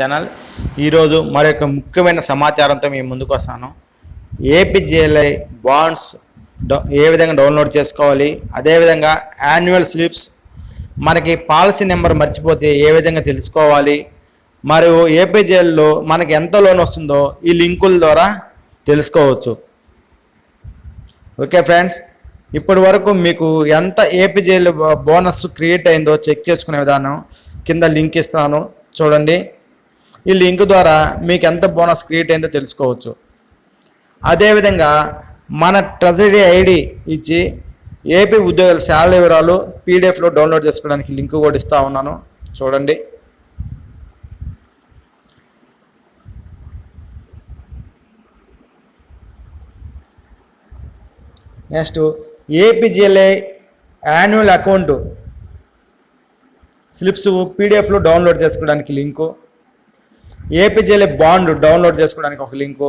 Channel. ఈరోజు మరొక ముఖ్యమైన సమాచారంతో మేము ముందుకు వస్తాను. ఏపీజేఎల్ఐ బాండ్స్ డౌ- ఏ విధంగా డౌన్లోడ్ చేసుకోవాలి అదేవిధంగా యాన్యువల్ స్లిప్స్ మనకి పాలసీ నెంబర్ మర్చిపోతే ఏ విధంగా తెలుసుకోవాలి మరియు ఏపీజేఎల్లో మనకి ఎంత లోన్ వస్తుందో ఈ లింకుల ద్వారా తెలుసుకోవచ్చు. ఓకే ఫ్రెండ్స్ ఇప్పటి వరకు మీకు ఎంత ఏపీజేఎల్ బోనస్ క్రియేట్ అయిందో చెక్ చేసుకునే విధానం కింద లింక్ ఇస్తాను చూడండి. ఈ లింక్ ద్వారా మీకు ఎంత బోనస్ క్రియేట్ అయిందో తెలుసుకోవచ్చు. అదేవిధంగా మన ట్రెజరీ ఐడి ఇచ్చి ఏపీ ఉద్యోగుల శాలరీ వివరాలు పీడిఎఫ్లో డౌన్లోడ్ చేసుకోవడానికి లింక్ కూడా ఇస్తూ ఉన్నాను. చూడండి. Next APGLI annual account. Slips పీడిఎఫ్లో download చేసుకోవడానికి లింకు. ఏపీజేఎల్ బాండ్ డౌన్లోడ్ చేసుకోవడానికి ఒక లింకు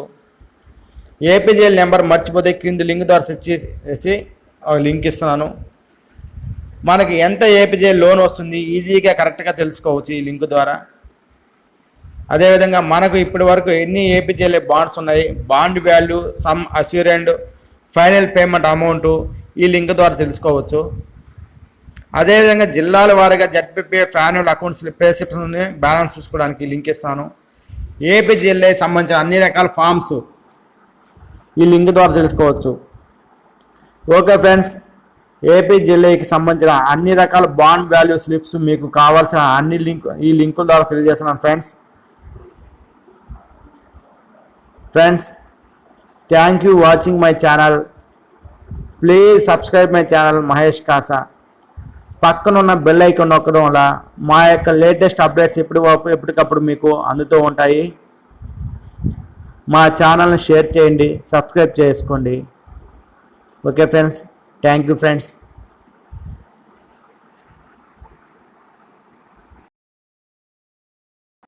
ఏపీజేఎల్ నెంబర్ మర్చిపోతే క్రింది లింక్ ద్వారా సెర్చ్ చేసి ఒక లింక్ ఇస్తున్నాను. మనకి ఎంత ఏపీజేఎల్ లోన్ వస్తుంది ఈజీగా కరెక్ట్గా తెలుసుకోవచ్చు ఈ లింక్ ద్వారా. అదేవిధంగా మనకు ఇప్పటి వరకు ఎన్ని ఏపీజేఎల్ బాండ్స్ ఉన్నాయి bond value sum assured final payment amount ఈ లింక్ ద్వారా తెలుసుకోవచ్చు. అదేవిధంగా జిల్లాల వారీగా ZPP final accounts pay balance చూసుకోవడానికి లింక్ ఇస్తాను. ఏపీ జిల్లా సంబంధించిన అన్ని రకాల ఫామ్స్ ఈ లింక్ ద్వారా తెలుసుకోవచ్చు. ఓకే ఫ్రెండ్స్ ఏపీ జిల్లాకి సంబంధించిన అన్ని రకాల బాండ్ వాల్యూ స్లిప్స్ మీకు కావాల్సిన అన్ని లింక్ ఈ లింకుల ద్వారా తెలియజేస్తున్నాను friends. Friends thank you watching my channel. Please subscribe my channel Mahesh Kasa. పక్కనున్న బెల్ ఐకాన్ నొక్కడం వల్ల మా యొక్క లేటెస్ట్ అప్డేట్స్ ఎప్పుడు ఎప్పటికప్పుడు మీకు అందుతూ ఉంటాయి. మా ఛానల్ని షేర్ చేయండి సబ్స్క్రైబ్ చేసుకోండి. Okay friends thank you friends